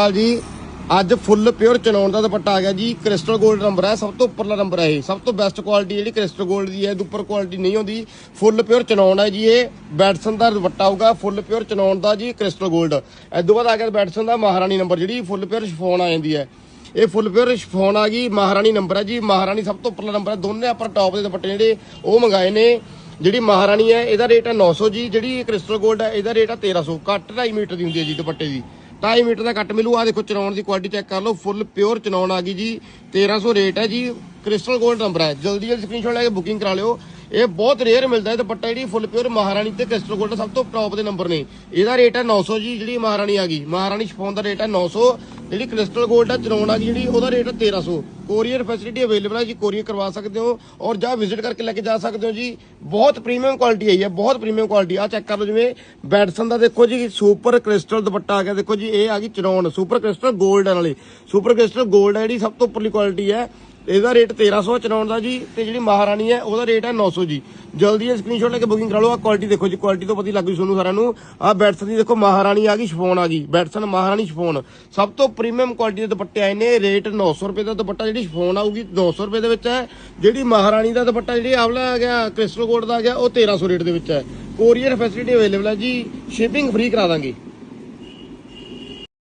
ਨਾਲ ਜੀ। ਅੱਜ ਫੁੱਲ ਪਿਓਰ ਚਨਾਉਣ ਦਾ ਦੁਪੱਟਾ ਆ ਗਿਆ ਜੀ। ਕ੍ਰਿਸਟਲ 골ਡ ਨੰਬਰ ਹੈ, ਸਭ ਤੋਂ ਉੱਪਰਲਾ ਨੰਬਰ ਹੈ ਇਹ। ਸਭ ਤੋਂ ਬੈਸਟ ਕੁਆਲਿਟੀ ਜਿਹੜੀ ਕ੍ਰਿਸਟਲ 골ਡ ਦੀ ਹੈ, ਇਹਦੇ ਉੱਪਰ ਕੁਆਲਿਟੀ ਨਹੀਂ ਹੁੰਦੀ ਫੁੱਲ ਪਿਓਰ ਚਨਾਉਣ ਹੈ ਜੀ ਇਹ। ਬੈਟਸਨ ਦਾ ਦੁਪੱਟਾ ਹੋਊਗਾ ਫੁੱਲ ਪਿਓਰ ਚਨਾਉਣ ਦਾ ਜੀ ਕ੍ਰਿਸਟਲ 골ਡ ਇਹ ਤੋਂ ਬਾਅਦ ਆ ਗਿਆ ਬੈਟਸਨ ਦਾ ਮਹਾਰਾਣੀ ਨੰਬਰ, ਜਿਹੜੀ ਫੁੱਲ ਪਿਓਰ ਸ਼ਿਫੋਨ ਆ ਜਾਂਦੀ ਹੈ। ਇਹ ਫੁੱਲ ਪਿਓਰ ਸ਼ਿਫੋਨ ਆ ਗਈ, ਮਹਾਰਾਣੀ ਨੰਬਰ ਹੈ ਜੀ। ਮਹਾਰਾਣੀ ਸਭ ਤੋਂ ਉੱਪਰਲਾ ਨੰਬਰ ਹੈ। ਦੋਨੇ ਆਪਾਂ ਟੌਪ ਦੇ ਦੁਪੱਟੇ ਜਿਹੜੇ ਉਹ ਮੰਗਾਏ ਨੇ। ਜਿਹੜੀ ਮਹਾਰਾਣੀ ਹੈ, ਇਹਦਾ ਰੇਟ ਹੈ 900 ਜੀ। ਜਿਹੜੀ ਕ੍ਰਿਸਟਲ 골ਡ ਹੈ, ਇਹਦਾ ਰੇਟ ਹੈ 1300 ਘੱਟ 2.5 ਮੀਟਰ ਦੀ ਹੁੰਦੀ ਹੈ ਜੀ ਦੁਪੱਟੇ ਦੀ। 2.5 ਮੀਟਰ ਦਾ ਕੱਟ ਮਿਲੂ। ਆ ਦੇਖੋ ਚਨਾਉਣ ਦੀ ਕੁਆਲਿਟੀ ਚੈੱਕ ਕਰ ਲਓ। ਫੁੱਲ ਪਿਓਰ ਚਨਾਉਣ ਆ ਗਈ ਜੀ। 1300 ਰੇਟ ਹੈ ਜੀ। ਕ੍ਰਿਸਟਲ ਗੋਲਡ ਨੰਬਰ ਹੈ। ਜਲਦੀ ਜਲਦੀ ਸਕਰੀਨਸ਼ਾਟ ਲੈ ਕੇ ਬੁਕਿੰਗ ਕਰਾ ਲਿਓ। ਇਹ ਬਹੁਤ ਰੇਅਰ ਮਿਲਦਾ ਹੈ। ਦੁਪੱਟਾ ਜਿਹੜੀ ਫੁੱਲ ਪਿਓਰ ਮਹਾਰਾਣੀ ਤੇ ਕ੍ਰਿਸਟਲ 골ਡ ਸਭ ਤੋਂ ਟੌਪ ਦੇ ਨੰਬਰ ਨੇ। ਇਹਦਾ ਰੇਟ ਹੈ 900 ਜੀ, ਜਿਹੜੀ ਮਹਾਰਾਣੀ ਆ ਗਈ। ਮਹਾਰਾਣੀ ਸ਼ਫੋਨ ਦਾ ਰੇਟ ਹੈ 900 ਜਿਹੜੀ ਕ੍ਰਿਸਟਲ ਗੋਲਡ ਹੈ ਚਰੋਣ ਆ ਗਈ, ਜਿਹੜੀ ਉਹਦਾ ਰੇਟ ਹੈ 1300 ਕੋਰੀਅਰ ਫੈਸਿਲਿਟੀ ਅਵੇਲੇਬਲ ਹੈ ਜੀ ਕੋਰੀਅਰ ਕਰਵਾ ਸਕਦੇ ਹੋ ਔਰ ਜਾਂ ਵਿਜ਼ਿਟ ਕਰਕੇ ਲੈ ਕੇ ਜਾ ਸਕਦੇ ਹੋ ਜੀ। ਬਹੁਤ ਪ੍ਰੀਮੀਅਮ ਕੁਆਲਿਟੀ ਆਈ ਹੈ, ਬਹੁਤ ਪ੍ਰੀਮੀਅਮ ਕੁਆਲਿਟੀ ਆ। ਚੈੱਕ ਕਰ ਲਓ ਜਿਵੇਂ ਬੈਡਸਨ ਦਾ ਦੇਖੋ ਜੀ ਸੁਪਰ ਕ੍ਰਿਸਟਲ ਦੁਪੱਟਾ ਆ ਗਿਆ। ਦੇਖੋ ਜੀ, ਇਹ ਆ ਗਈ ਚਰੋਣ ਸੁਪਰ ਕ੍ਰਿਸਟਲ 골ਡ ਨਾਲੇ ਸੁਪਰ ਕ੍ਰਿਸਟਲ ਗੋਲਡ ਹੈ ਜਿਹੜੀ ਸਭ ਤੋਂ ਉੱਪਰਲੀ ਕੁਆਲਿਟੀ ਹੈ। ਇਹਦਾ ਰੇਟ 1300 ਚਲਾਉਣ ਦਾ ਜੀ, ਤੇ ਜਿਹੜੀ ਮਹਾਰਾਣੀ ਹੈ, ਉਹਦਾ ਰੇਟ ਹੈ 900 ਜੀ। ਜਲਦੀ ਇਹ ਸਕਰੀਨਸ਼ਾਟ ਲੈ ਕੇ ਬੁਕਿੰਗ ਕਰਾ ਲਓ ਆ ਕੁਆਲਿਟੀ ਦੇਖੋ ਜੀ ਕੁਆਲਿਟੀ ਤੋਂ ਪਤਾ ਲੱਗ ਜੂ ਤੁਹਾਨੂੰ ਸਾਰਿਆਂ ਨੂੰ। ਆ ਬੈਟਸਨ ਦੀ ਦੇਖੋ, ਮਹਾਰਾਣੀ ਆ ਗਈ ਸ਼ਿਫੋਨ ਆ ਗਈ। ਬੈਟਸਨ ਮਹਾਰਾਣੀ ਸ਼ਿਫੋਨ ਸਭ ਤੋਂ ਪ੍ਰੀਮੀਅਮ ਕੁਆਲਿਟੀ ਦੇ ਦੁਪੱਟੇ ਆਏ ਨੇ, ਰੇਟ 900 ਰੁਪਏ ਦਾ ਦੁਪੱਟਾ, ਜਿਹੜੀ ਸ਼ਿਫੋਨ ਆਊਗੀ 200 ਰੁਪਏ ਦੇ ਵਿੱਚ ਹੈ। ਜਿਹੜੀ ਮਹਾਰਾਣੀ ਦਾ ਦੁਪੱਟਾ, ਜਿਹੜੀ ਆਵਲਾ ਆ ਗਿਆ ਕ੍ਰਿਸਟਲ ਕੋਡ ਦਾ ਆ ਗਿਆ, ਉਹ 1300 ਰੇਟ ਦੇ ਵਿੱਚ ਹੈ। ਕੋਰੀਅਰ ਫੈਸਿਲਿਟੀ ਅਵੇਲੇਬਲ ਹੈ ਜੀ ਸ਼ਿਪਿੰਗ ਫ੍ਰੀ ਕਰਾ ਦਾਂਗੇ।